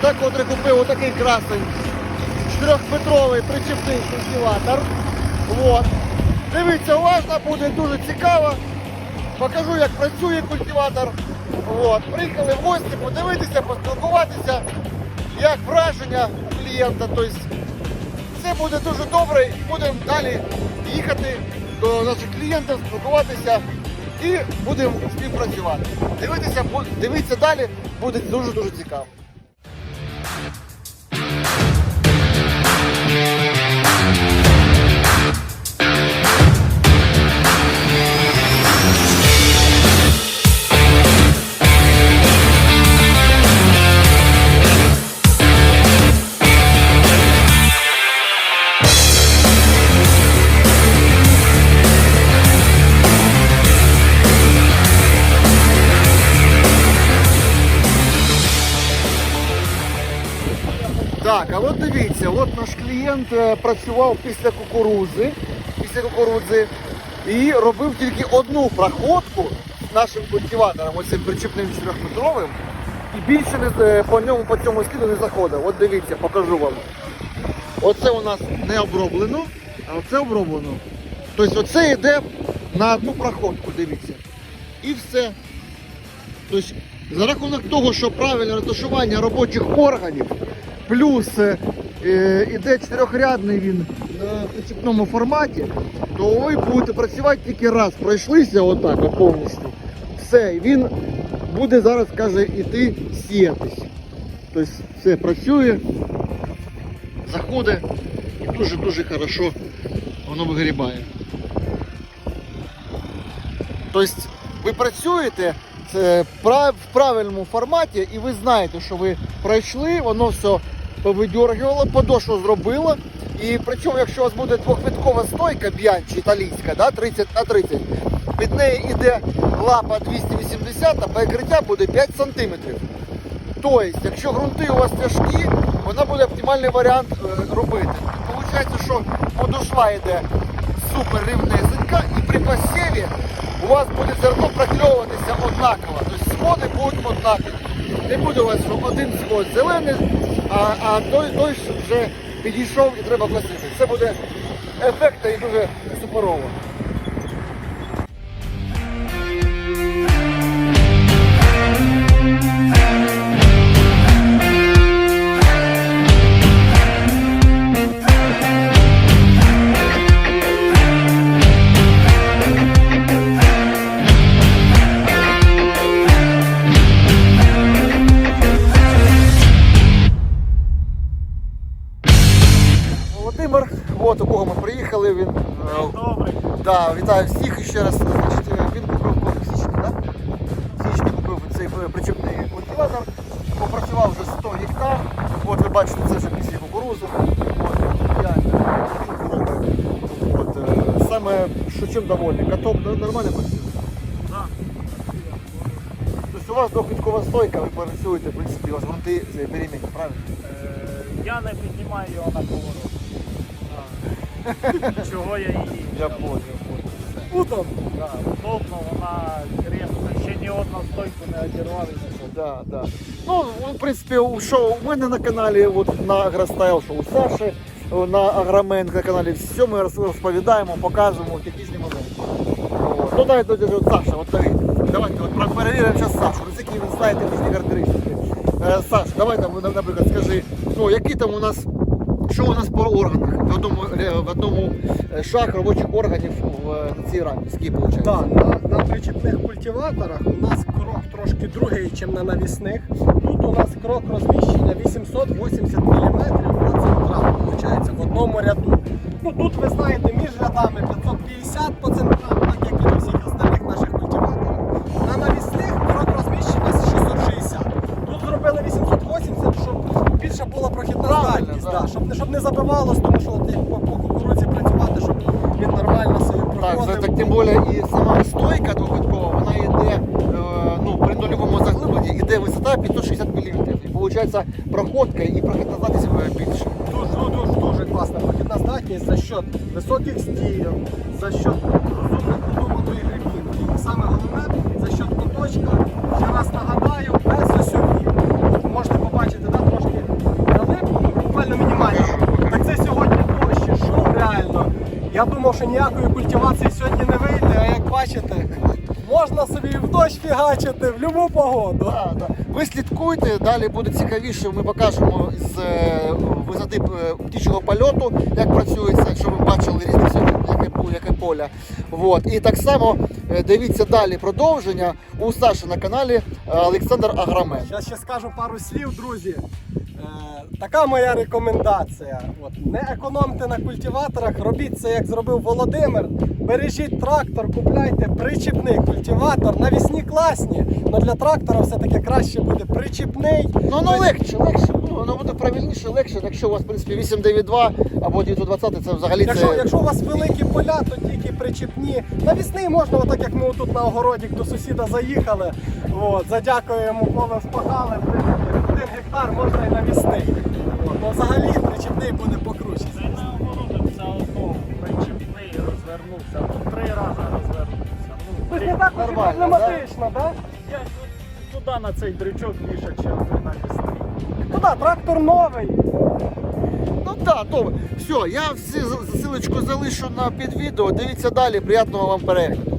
клієнта, котрий купив отакий красень. Чотирьохметровий причепний культиватор. От. Дивіться уважно, буде дуже цікаво. Покажу, як працює культиватор. От. Приїхали в гості, подивитися, поспілкуватися, як враження клієнта. Тобто, все буде дуже добре будемо далі їхати до наших клієнтів, спілкуватися і будемо співпрацювати. Дивитися, дивіться далі, буде дуже-дуже цікаво. От дивіться, от наш клієнт е, працював після кукурузи, після кукурудзи і робив тільки одну проходку з нашим культиватором, оцим причепним 4-метровим, і більше не, по ньому по цьому сліду не заходив. От дивіться, покажу вам. Оце у нас не оброблено, а оце оброблено. Тобто оце йде на одну проходку, дивіться. І все. Тобто, за рахунок того, що правильне розташування робочих органів, плюс е, е, іде чотирьохрядний він на причепному форматі, то ви будете працювати тільки раз. Пройшлися отак от повністю. Все, він буде зараз, каже, іти сіятись. Тобто все працює, заходить і дуже-дуже хорошо воно вигрібає. Тобто ви працюєте в правильному форматі, і ви знаєте, що ви пройшли, воно все повидергувало, подошву зробило. І причому, якщо у вас буде двохвиткова стойка б'янчі італійська, да, 30 на 30, під нею йде лапа 280, а перекриття буде 5 см. Тобто, якщо ґрунти у вас тяжкі, вона буде оптимальний варіант е, робити. Получається, що подошва йде супер рівнесенька і при посіві у вас буде зерно прокльовуватися однаково. Тобто сходи будуть однакові. Не буде у вас що один сход зелений, а, а той, той вже підійшов і треба класити. Це буде ефектно і дуже суперово. Да, вітаю всіх і ще раз. Значить, е, він купив коли січні? В січні купив цей е, причепний культиватор, попрацював вже 100 гектар. От ви бачите, це вже після кукурузу. От, е, саме, що чим довольний, каток нормально працює? Тобто у вас двохвіткова стойка, ви працюєте, в принципі, у вас грунти перемінні, правильно? Я не піднімаю його на поворот. Чого я її? Я понял. Удобно. Да, удобно, вона крепка. Ще ні одна стойку не одірвалися. Да, да. Ну, в принципі, у- що у мене на каналі, от на Агростайл, що у Саші, о, на Агромен на каналі, все ми роз- розповідаємо, показуємо технічні моменти. От. Ну дайте от, от, Саша, от давай. Давайте от, про- перевіримо зараз Сашу, ось які він знає технічні характеристики. Е, Саш, давай там, на- наприклад, скажи, ну, які там у нас, органах? В одному, е, в одному е, шаг робочих органів в, е, цій рамі, виходить? Так, на, на причепних культиваторах у нас крок трошки другий, ніж на навісних. Тут у нас крок розміщення 880 мм по центрам, виходить, в одному ряду. Ну тут ви знаєте, між рядами 550 по центрам, так як і на всіх остальних наших культиваторах. На навісних крок розміщення 660. Тут зробили 880, щоб більше була прохідна Правильно, здатність, да. да, щоб, щоб не забивалось, тому що от як по, по кукурудзі працювати, щоб він нормально собі Так, проходив. це так тим більше і сама стойка двохвиткова, вона йде е, ну, при нульовому заглибленні, йде висота 560 мм. І виходить проходка і прохідна здатність е, більше. Дуже, дуже, дуже класна прохідна здатність за счет високих стійок, за счет Я думав, що ніякої культивації сьогодні не вийде, а як бачите, можна собі і в дощ фігачити в будь-яку погоду. Да, да. Ви слідкуйте, далі буде цікавіше. Ми покажемо з е, висоти е, птічого польоту, як працюється, якщо ви бачили яке, пу- яке поле. Вот. І так само е, дивіться далі продовження у Саші на каналі Олександр Аграмен. Зараз ще скажу пару слів, друзі. Така моя рекомендація. От, не економте на культиваторах, робіть це, як зробив Володимир. Бережіть трактор, купляйте причіпний культиватор. Навісні класні, але для трактора все-таки краще буде причіпний. Ну, воно легше, легше, ну, воно буде правильніше, легше. Якщо у вас, в принципі, 892 або 920, це взагалі Якщо, це... якщо у вас великі поля, то тільки причіпні. Навісний можна, отак як ми тут на огороді до сусіда заїхали. От, задякуємо, поле спахали. Один гектар можна і навісний. Ну, взагалі причіпний буде покруче. Це наоборот, все одно причепний розвернувся, ну три рази розвернувся. Ну, Тобто не так уж і Нормально, проблематично, так? я тут туди на цей дрючок більше, ніж на. Ну так, трактор новий. Ну так, добре. Все, я всі засилочку залишу на під відео. Дивіться далі. Приятного вам перегляду.